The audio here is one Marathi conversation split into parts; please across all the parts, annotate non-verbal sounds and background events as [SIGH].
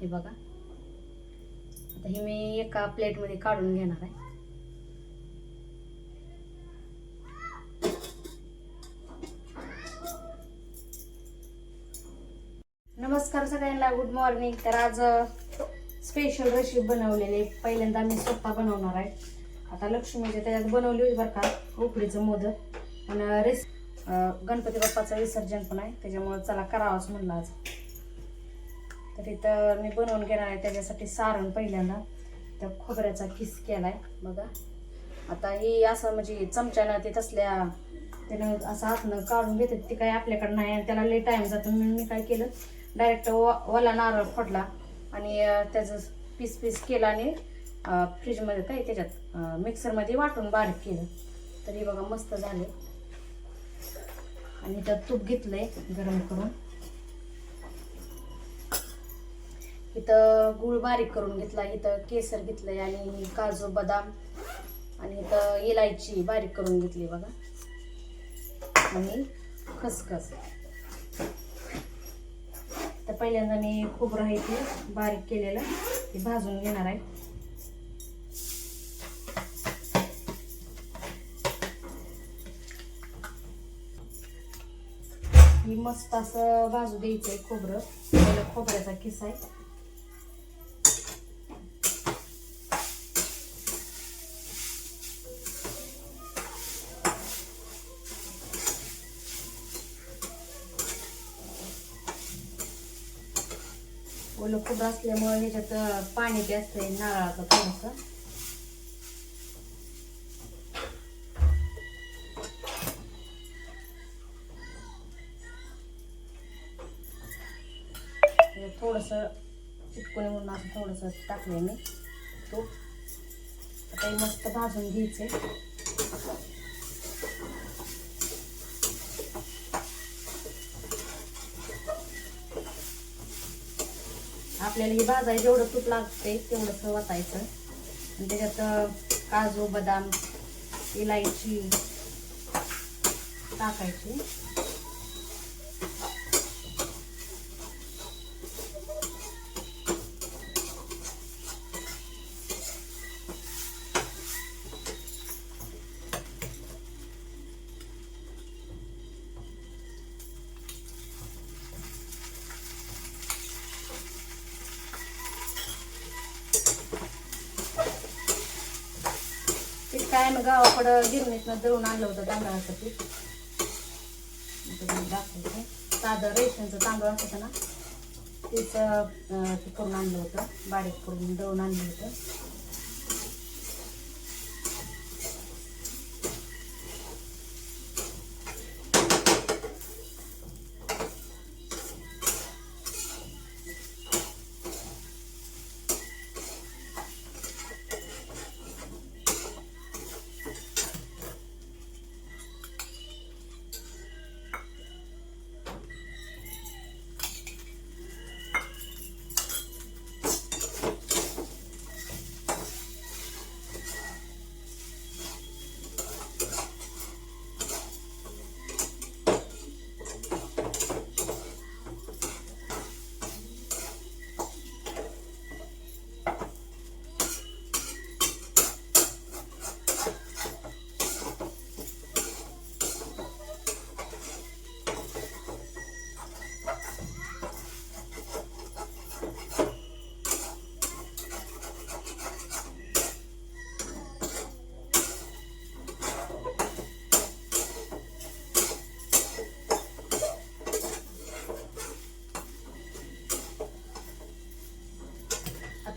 हे बघा. आता हे मी एका प्लेटमध्ये काढून घेणार आहे. नमस्कार सगळ्यांना गुड मॉर्निंग तर आज स्पेशल रेसिपी बनवलेली. पहिल्यांदा मी स्वतः बनवणार आहे. आता लक्ष्मीच्या त्याच्यात बनवली होती बरं का उकडीचं मोदक. पण रेस गणपती बाप्पाचं विसर्जन पण आहे. त्याच्यामुळे चला करावंच म्हणलं आज. तर तिथं मी बनवून घेणार आहे त्याच्यासाठी सारण पहिल्यांदा. त्या खोबऱ्याचा किस आहे बघा. आता ही असं म्हणजे चमच्यानं ते तसल्या त्यानं असं हातनं काढून घेतात ते काही आपल्याकडं नाही आणि त्याला लई टाईम जातो म्हणून मी काय केलं डायरेक्ट ओला नारळ फोडला आणि त्याचं पीस पीस केलं आणि फ्रीजमध्ये काय त्याच्यात मिक्सरमध्ये वाटून बारीक केलं. तर हे बघा मस्त झाले. आणि त्यात तूप घेतलंय गरम करून. इथं गुळ बारीक करून घेतला इथं केसर घेतलंय आणि काजू बदाम आणि इथं इलायची बारीक करून घेतली बघा. आणि खसखस. तर पहिल्यांदा मी खोबरं आहे ते बारीक केलेलं ते भाजून घेणार आहे. ही मस्त असं भाजू द्यायचंय खोबरं. पहिलं खोबऱ्याचा किस आहे. ओलं खोबरं असल्यामुळे ह्याच्यात पाणी जास्त आहे नारळाचं थोडंसं. थोडंसं चिटकुणी म्हणून असं थोडंसं टाकलंय मी तूप. आता मस्त भाजून घ्यायचे आपल्याला हे भाजायला जेवढं तूप लागते तेवढंसं वाचायचं आणि त्याच्यात काजू बदाम इलायची टाकायची पीठ थोडं गिरणीतनं दळून आणलं होतं तांदळाचं दाखवते. साधं रेशनचं तांदूळ असतं ना तेच करून आणलं होतं. बारीक करून दळून आणलं होतं.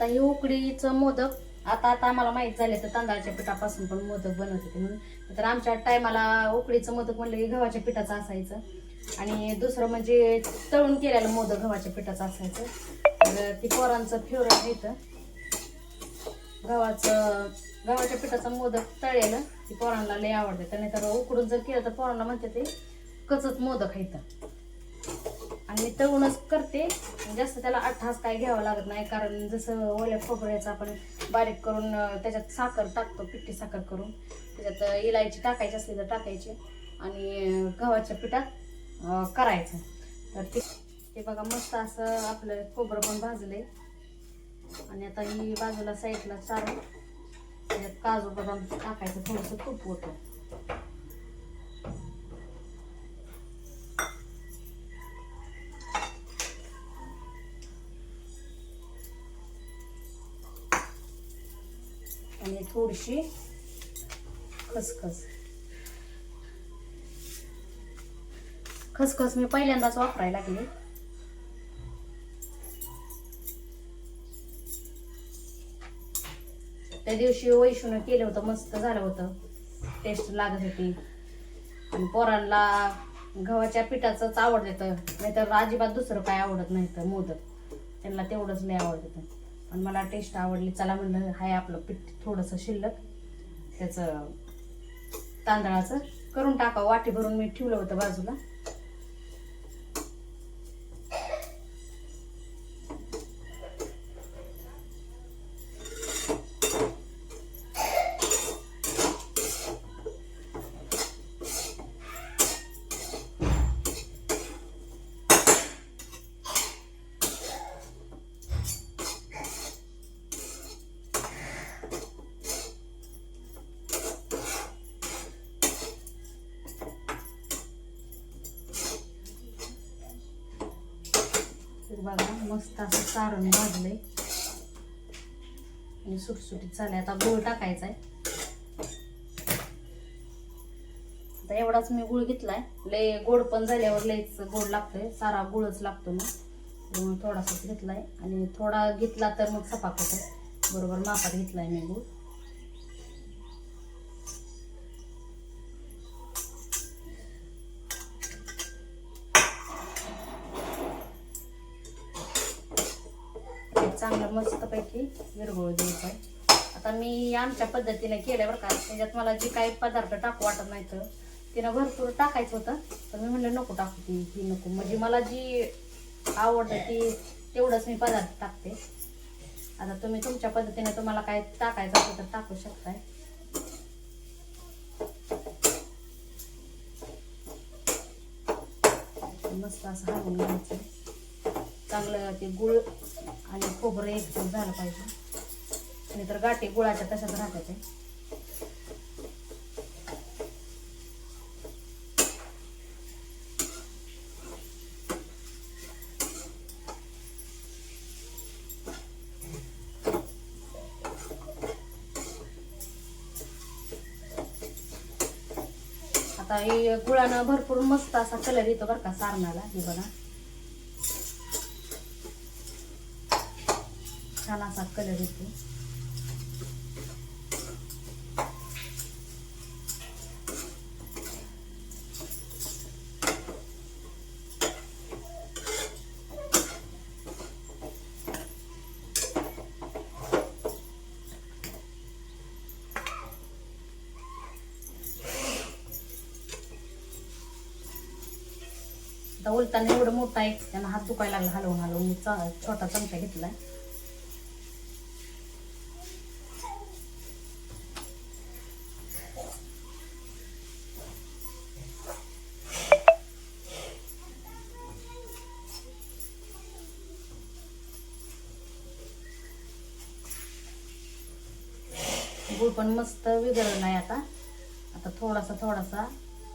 आता हे उकडीचं मोदक आता आता आम्हाला माहीत झाले तर तांदळाच्या पिठापासून पण मोदक बनवत होते म्हणून. तर आमच्या टायमाला उकडीचं मोदक म्हणलं की गव्हाच्या पिठाचं असायचं. आणि दुसरं म्हणजे तळून केलेलं मोदक गव्हाच्या पिठाचं असायचं. तर ती पोरांचं फेवरेट येतं गव्हाचं गव्हाच्या पिठाचं मोदक तळेलं ती पोरांना लय आवडते. तर नाही तर उकडून जर केलं तर पोरांना म्हणते ते कचत मोदक येतं आणि तळूनच करते. जास्त त्याला अठ्ठास काय घ्यावं लागत नाही कारण जसं ओल्या खोबऱ्याचं आपण बारीक करून त्याच्यात साखर टाकतो पिठी साखर करून. त्याच्यात इलायची टाकायची असली तर टाकायची आणि गव्हाच्या पिठात करायचं. तर ते ते बघा मस्त असं आपलं खोबरं पण भाजलंय. आणि आता ही बाजूला साईडला चार त्याच्यात काजू बदाम टाकायचं थोडंसं तूप होतं. आणि थोडीशी खसखस. खसखस मी पहिल्यांदाच वापरायला लागली. त्या दिवशी वैशून केलं होतं मस्त झालं होतं. टेस्ट लागत होती. आणि पोरांना गव्हाच्या पिठाचंच आवडतं नाहीतर अजिबात दुसरं काय आवडत नाही तर मोदक. त्यांना तेवढंच लय आवडतं पण मला टेस्ट आवडली. चला म्हणलं हाय आपलं पीठ थोडंसं शिल्लक. त्याचं तांदळाचं करून टाकावं. वाटी भरून मी ठेवलं होतं बाजूला. मस्त असं सारण भाजलंय. आणि सुटसुटीत चाललंय आता गुळ टाकायचा आहे आता एवढाच मी गुळ घेतलाय. लय गोड पण झाल्यावर लयच गोड लागतंय. सारा गुळच लागतो ना. थोडासाच घेतलाय. आणि थोडा घेतला तर मग सपाक होतो बरोबर मापात घेतलाय मी गुळ. मस्तपैकी विरघळू द्यायचं आहे आता मी आमच्या पद्धतीने केलं बरं का. त्याच्यात मला जे काही पदार्थ टाकू वाटत नाही तर तिनं भरपूर टाकायचं होतं पण मी म्हणलं नको टाकू ती ही नको. म्हणजे मला जी आवडतं ती तेवढंच मी पदार्थ टाकते. आता तुम्ही तुमच्या पद्धतीने तुम्हाला काय टाकायचं असेल तर टाकू शकताय. मस्त असं हलवून घ्यायचं. चांगलं ते गुळ आणि खोबरं एकजीव झालं पाहिजे. नाहीतर गाठी गुळाच्या तशाच राहतात आता हे गुळानं भरपूर मस्त असा कलर येतो बरं का सारणाला हे बघा छान असा कलर येतो. आता उलताना एवढं मोठा आहे त्यांना हात दुखायला लागला हलवून हलवून मी चा- छोटा चमचा घेतलाय गुळ पण मस्त नाही आहे आता. आता थोडासा थोडासा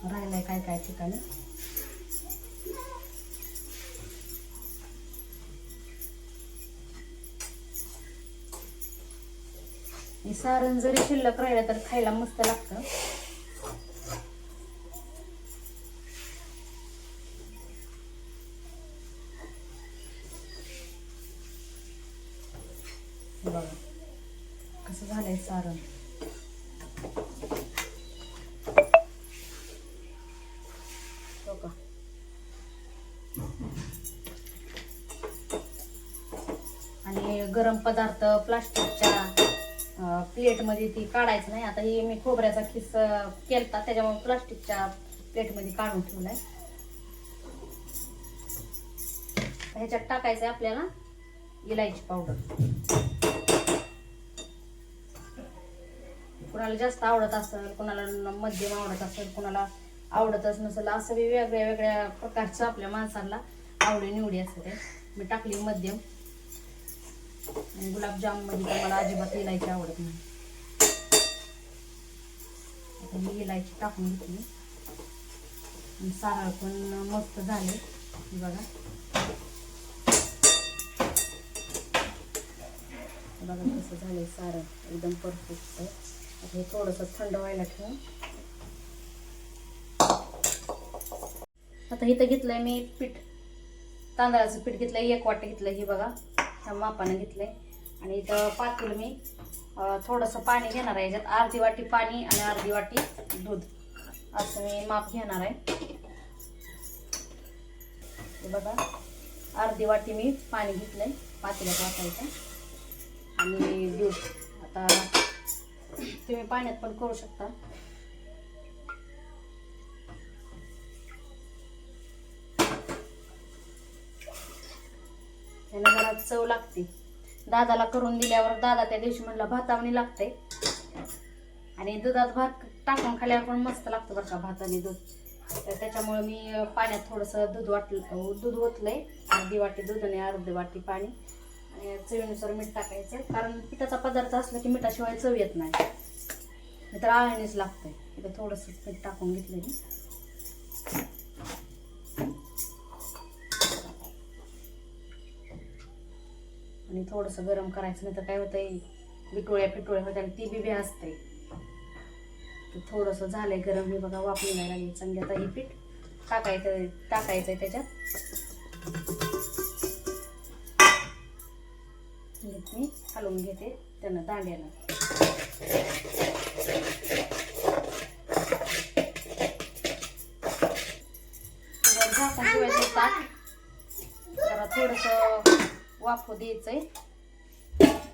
राहिलाय काय काय ठिकाणी. सारण जरी शिल्लक राहिलं तर खायला मस्त लागतं. बघ बघा कसं झालंय सारण. गरम पदार्थ प्लास्टिकच्या प्लेटमध्ये ती काढायचं नाही. आता ही मी खोबऱ्याचा खिस केलता त्याच्यामुळे प्लास्टिकच्या प्लेटमध्ये काढून ठेवलाय. ह्याच्यात टाकायचं आहे आपल्याला इलायची पावडर. कुणाला जास्त आवडत असेल कुणाला मध्यम आवडत असेल कुणाला आवडतच नसेल असं बी वेगळ्या वेगळ्या प्रकारचं आपल्या माणसाला आवडी निवडी असते. मी टाकली मध्यम. आणि गुलाबजाममध्ये तर मला अजिबात इलायची आवडत नाही. आता मी इलायची टाकून घेतली. सारळ पण मस्त झाले. बघा. बघा कसं झालंय सारळ एकदम परफेक्ट आता हे थोडंसं थंड व्हायला ठेवून आता इथं घेतलंय मी पीठ. तांदळाचं पीठ घेतलंय एक वाटी घेतलंय हे बघा. त्या मापानं घेतलंय. आणि इथं पातेलं मी थोडंसं पाणी घेणार आहे याच्यात. अर्धी वाटी पाणी आणि अर्धी वाटी दूध. असं मी माप घेणार आहे. बघा. अर्धी वाटी मी पाणी घेतलंय. पातेल्यात वाटायचं. आणि दूध. आता तुम्ही पाण्यात पण करू शकता. चव लागते. दादाला करून दिल्यावर दादा त्या दिवशी म्हणला भातावणी लागते. आणि दुधात भात टाकून खाल्यावर पण मस्त लागतं बरं का भात आणि दूध. तर त्याच्यामुळे मी पाण्यात थोडंसं दूध वाटलं दूध ओतलंय. अर्धी वाटी दूध आणि अर्धी वाटी पाणी. आणि चवीनुसार मीठ टाकायचं. कारण पिठाचा पदार्थ असला की मिठाशिवाय चव येत नाही. तर आळणीच लागतंय. इथं थोडंसं मीठ टाकून घेतलं थोडंसं गरम करायचं नाही तर काय होतंय बिटोळ्या पिटोळ्या होत्या आणि ती बी बी असते. थोडंसं झालंय गरम हे बघा वापरून नाही लागली चांगली आता हे पीठ. टाकायचं टाकायचं आहे त्याच्यात मी हलवून घेते त्यांना दांड्यानं वाफू द्यायचंय.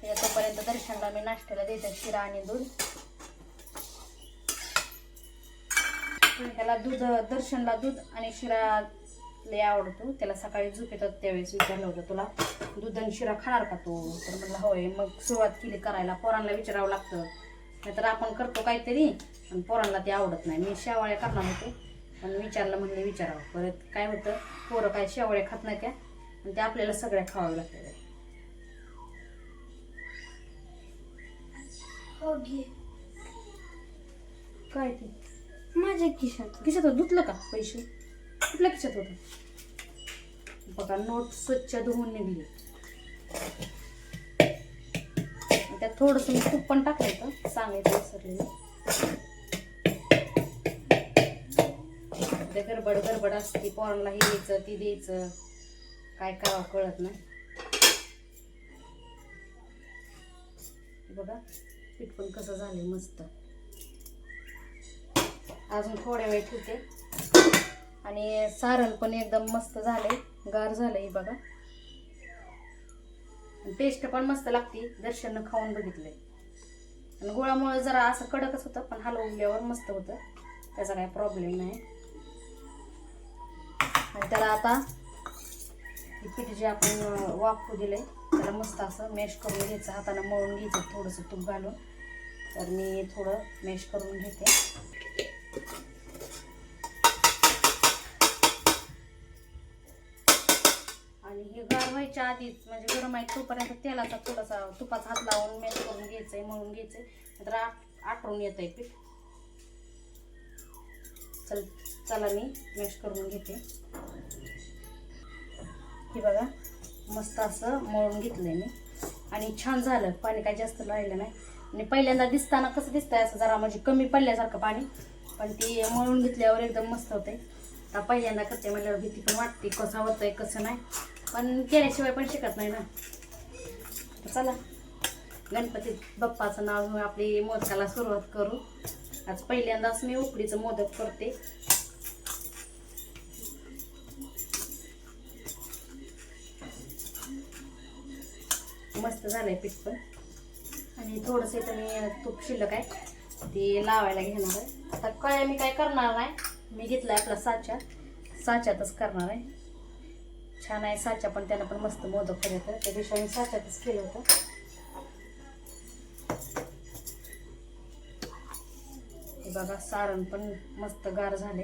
या तोपर्यंत दर्शनला मी नाश्त्याला द्यायचं शिरा आणि दूध. त्याला दूध दर्शनला दूध आणि शिरा लय आवडतो. त्याला सकाळी झोप येतात त्यावेळेस विचारलं होतं तुला दूध आणि शिरा खाणार का तू? तर म्हणलं होय. मग सुरुवात केली करायला. पोरांना विचारावं लागतं. नाहीतर आपण करतो काहीतरी आणि पोरांना ते आवडत नाही. मी शेवाळ्या करणार होते पण विचारलं म्हणलं विचारावं. परत काय होतं? पोरं काय शेवाळ्या खात नाही त्या. आणि ते आपल्याला सगळ्या खावाव्या लागतात हो काय ते? माझ्या खिशात. खिशात होतं? धुतलं का पैसे? कुठल्या खिशात होतं? बघा नोट स्वच्छ धुवून निघली. त्यात थोडस मी तूप पण टाकलं होतं सांगायचं विसरलेलं. ते गडबड गडबड असते पोरांना हे द्यायचं ती द्यायचं. काय करावं कळत नाही. बघा पीठ पण कसं झालं मस्त. अजून थोड्या वेळ ठेवते. आणि सारण पण एकदम मस्त झाले गार झालंय बघा. टेस्ट पण मस्त लागते दर्शननं खाऊन बघितलंय. आणि गुळामुळे जरा असं कडकच होतं पण हलवल्यावर मस्त होतं. त्याचा काही प्रॉब्लेम नाही. आणि त्याला आता पीठ जे आपण वाफू दिलं आहे त्याला मस्त असं मॅश करून घ्यायचं. हातानं मळून घ्यायचं थोडंसं तूप घालून. तर मी थोडं मॅश करून घेते. आणि हे गार व्हायच्या आधीच म्हणजे गरम आहे तोपर्यंत तेलाचा थोडासा तुपाचा हात लावून मॅश करून घ्यायचंय मळून घ्यायचंय. नंतर आट- आटरून येत आहे पीठ. चल चला मी मॅश करून घेते. हे बघा मस्त असं मळून घेतलंय मी. आणि छान झालं पाणी काय जास्त राहिलं नाही. आणि पहिल्यांदा दिसताना कसं दिसतंय असं जरा म्हणजे कमी पडल्यासारखं पाणी. पण ते मळून घेतल्यावर एकदम मस्त होते आता पहिल्यांदा करते म्हटल्यावर भीती पण वाटते कसं होतंय कसं नाही. पण केल्याशिवाय पण शिकत नाही ना. चला गणपती बाप्पाचं नाव आपली मोदकाला सुरुवात करू. आज पहिल्यांदाच मी उकडीचं मोदक करते. मस्त झालंय पीठ पण. आणि थोडंसं इथं मी तूप शिल्लक आहे ते लावायला घेणार आहे. आता कळ्या मी काय करणार नाही मी घेतलाय आपला साचा. साच्यातच करणार आहे. छान आहे साचा पण त्यानं पण मस्त मोदक करत त्या दिवशी आम्ही साच्यातच केलं होतं. हे बघा सारण पण मस्त गार झाले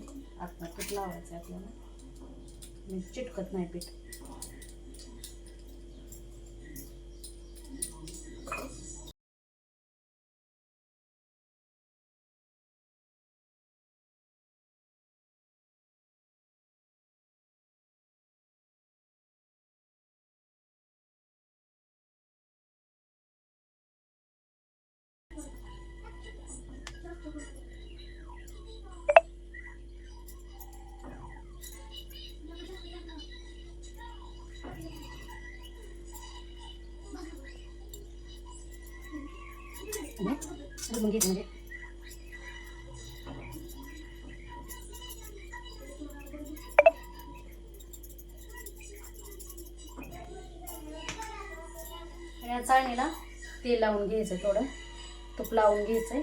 बोट आता पीठ लावायचं आपल्याला. चिटकत नाही पीठ. मग घेत म्हणजे या चाळणीला तेल लावून घ्यायचं थोडं. तूप लावून घ्यायचंय.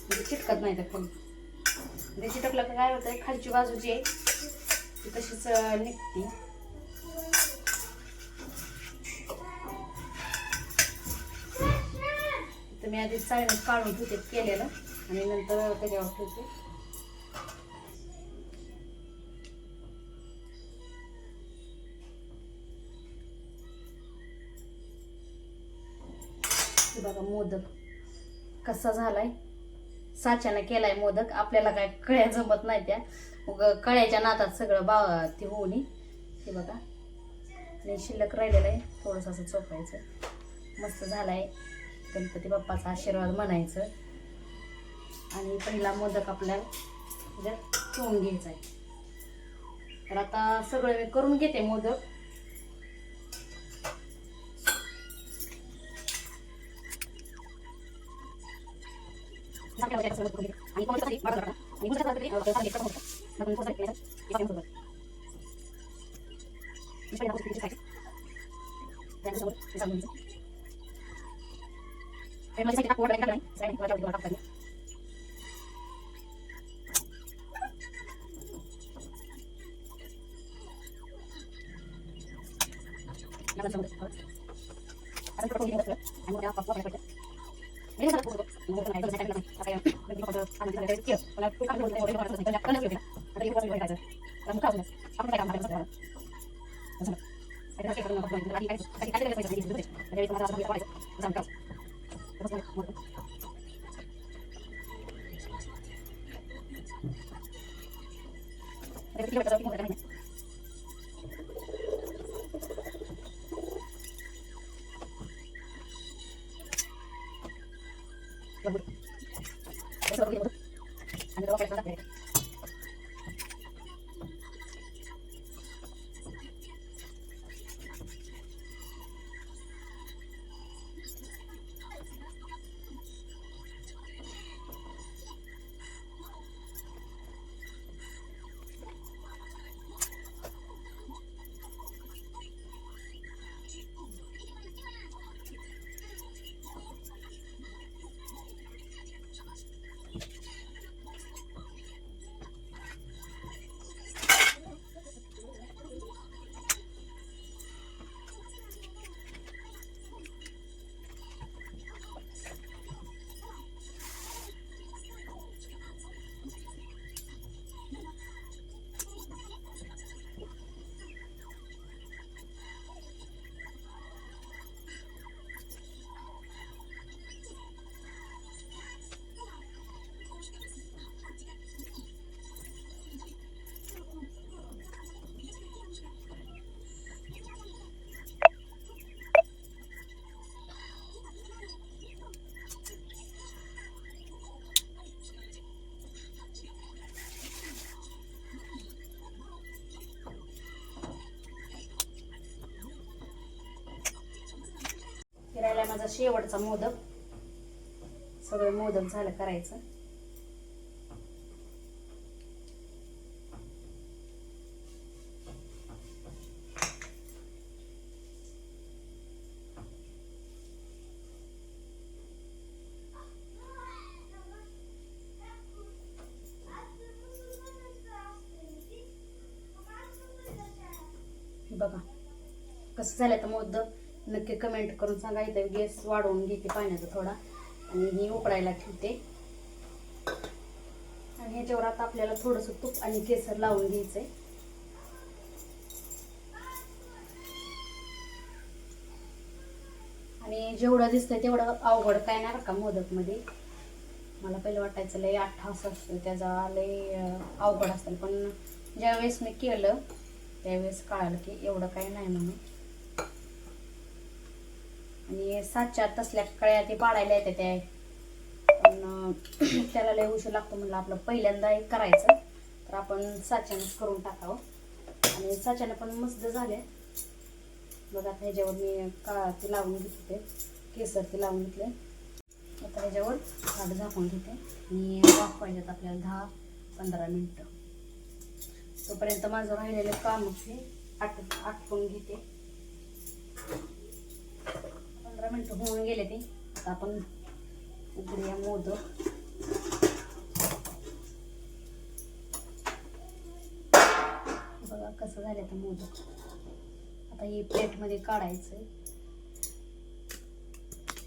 म्हणजे चिटकत नाही तर पण म्हणजे चिटकलं काय होतं खालची बाजू जी आहे ती तशीच निघते. मी आधी साडी काढून ठेवते केलेलं. आणि नंतर त्याच्यावर ठेवते. हे बघा मोदक. कसा झालाय? साच्यानं केलाय मोदक. आपल्याला काय कळ्या जमत नाही त्या. मग कळ्याच्या नातात सगळं बा ते होऊन हे बघा. आणि शिल्लक राहिलेलं आहे. थोडंसं असं चोपायचं. मस्त झालाय. गणपती बाप्पाचा आशीर्वाद म्हणायचं. आणि पहिला मोदक आपल्याला त्याच्यात ठेवून घ्यायचा आहे. तर आता सगळं मी करून घेते modak. Pero Saya Ada kita. Ini saya. Kalau kita dulu sudah. Sudah. Saya sudah sudah kau. Gracias. माझा शेवटचा मोदक. सगळं मोदक झालं करायचं. बघा कसं झालं तर मोदक? नक्की कमेंट करून सांगा. इथं गॅस वाढवून घेते पाण्याचा थोडा. आणि ही उकडायला ठेवते. आणि ह्याच्यावर आता आपल्याला थोडंसं तूप आणि केसर लावून घ्यायचंय. आणि जेवढं दिसतंय तेवढं अवघड काय नाही का मोदकमध्ये. मला पहिलं वाटायचं लय आठा असतो त्याचा लय अवघड असतं पण ज्यावेळेस मी केलं त्यावेळेस कळालं की एवढं काही नाही म्हणून. आणि सातच्या तसल्या कळ्या ते पाडायला येते त्या. पण [CLEARS THROAT] त्याला लय उशीर लागतो म्हणलं आपलं पहिल्यांदा एक करायचं. तर आपण साच्यानंच करून टाकावं. आणि साच्यानं पण मस्त झाले मग आता ह्याच्यावर मी का ते लावून घेतले केसर ते लावून घेतले आता ह्याच्यावर झाड झाकून घेते. आणि वाफ पाहिजेत आपल्याला दहा पंधरा मिनटं. तोपर्यंत माझं राहिलेलं काम ते आट आटकून घेते. पंधरा मिनटं होऊन गेले ते. आता आपण उघडूया मोदक. बघा कसं झालं तर मोदक. आता हे प्लेटमध्ये काढायचं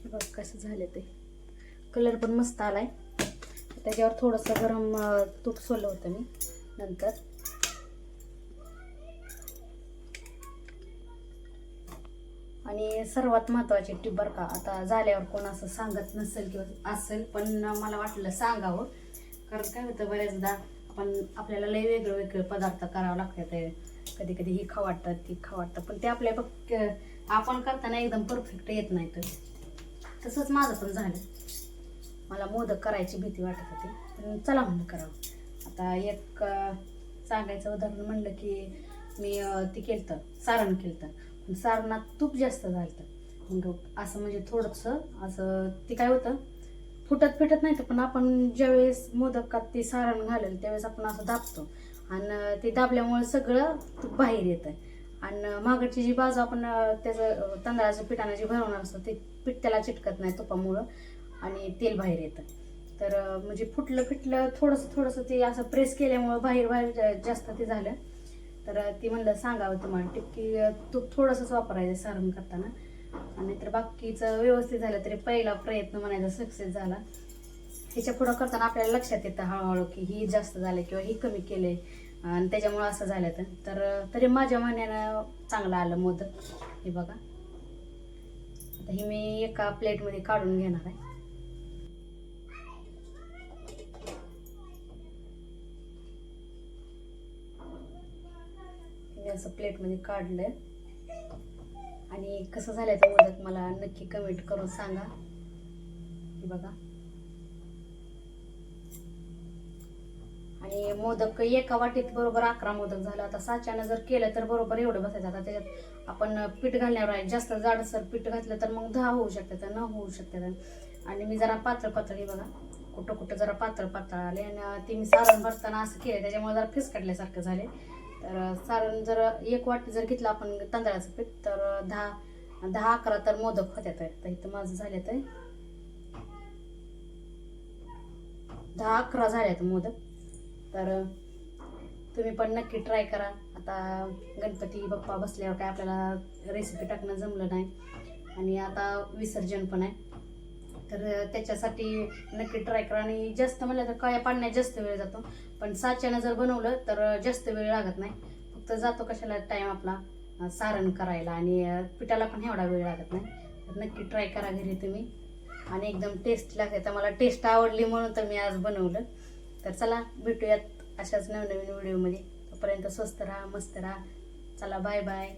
बघ कसं झालं ते. कलर पण मस्त आलाय. त्याच्यावर थोडंसं गरम तूप सोडलं होतं मी नंतर. आणि सर्वात महत्त्वाची टिप बरं का आता झाल्यावर कोण असं सांगत नसेल किंवा असेल पण मला वाटलं सांगावं. कारण काय होतं बऱ्याचदा आपण आपल्याला लय वेगळं वेगळे पदार्थ करावं लागतात. ते कधी कधी ही खा वाटतात ती खा वाटतं पण ते आपल्या फक्त आपण करताना एकदम परफेक्ट येत नाही तर. तसंच माझं पण झालं. मला मोदक करायची भीती वाटत होती. पण चला म्हणलं करावं. आता एक सांगायचं उदाहरण म्हणलं की मी ते केलं सारण केलं तर सारणात तूप जास्त झालं मग म्हणजे असं म्हणजे थोडंसं असं ते काय होतं फुटत फिटत नाही तर पण आपण ज्यावेळेस मोदकात ते सारण घालेल त्यावेळेस आपण असं दाबतो. आणि ते दाबल्यामुळे सगळं तूप बाहेर येतं आणि मागडची जी बाजू आपण त्याचं तांदळाचं तांदळाच्या पिठानं जी भरवणार असतो ते पीठ त्याला चिटकत नाही तुपामुळं आणि तेल बाहेर येतं. तर म्हणजे फुटलं फिटलं थोडंसं थोडंसं ते असं प्रेस केल्यामुळं बाहेर बाहेर जास्त ते झालं. तर ती म्हणलं सांगावं तुम्हाला टिपकी तूप थोडंसंच वापरायचं सारण करताना. आणि तर बाकीचं व्यवस्थित झालं तरी पहिला प्रयत्न म्हणायचा सक्सेस झाला. ह्याच्या पुढं करताना आपल्याला लक्षात येतं हळूहळू की ही जास्त झालं किंवा ही कमी केले आणि त्याच्यामुळं असं झालं तर. तरी माझ्या म्हणण्यानं चांगलं आलं मोदक. हे बघा. आता ही मी एका प्लेटमध्ये काढून घेणार आहे. असं प्लेटमध्ये काढलंय आणि कसं झालंय ते मोदक मला नक्की कमेंट करून सांगा. बघा. आणि मोदक एका वाटीत बरोबर अकरा मोदक झाला. आता साच्यानं जर केलं तर बरोबर एवढं बसायचं. आता त्याच्यात आपण पीठ घालण्यावर आहे. जास्त जाडसर पीठ घातलं तर मग दहा होऊ शकतात न होऊ शकतात. आणि मी जरा पातळ पातळ हे बघा. कुठं कुठं जरा पातळ पातळ आले. आणि ते मी सारण भरताना असं केलं त्याच्यामुळे जरा फिसकटल्यासारखं झाले तर सारण जर एक वाटी जर घेतलं आपण तांदळाचं पीठ तर दहा दहा अकरा तर मोदक होत्यात. तर इथं माझं झाले तर दहा अकरा झाल्यात मोदक. तर तुम्ही पण नक्की ट्राय करा. आता गणपती बाप्पा बसल्यावर काय आपल्याला रेसिपी टाकणं जमलं नाही. आणि आता विसर्जन पण आहे. तर त्याच्यासाठी नक्की ट्राय करा. आणि जास्त म्हणलं तर कळ्या पाडण्यात जास्त वेळ जातो. पण साच्यानं जर बनवलं तर जास्त वेळ लागत नाही. फक्त जातो कशाला टाईम आपला सारण करायला. आणि पिठाला पण एवढा वेळ लागत नाही. तर नक्की ट्राय करा घरी तुम्ही. आणि एकदम टेस्ट लागते तर मला टेस्ट आवडली म्हणून तर मी आज बनवलं. तर चला भेटूयात अशाच नवनवीन व्हिडिओमध्ये तोपर्यंत स्वस्त राहा मस्त राहा. चला बाय बाय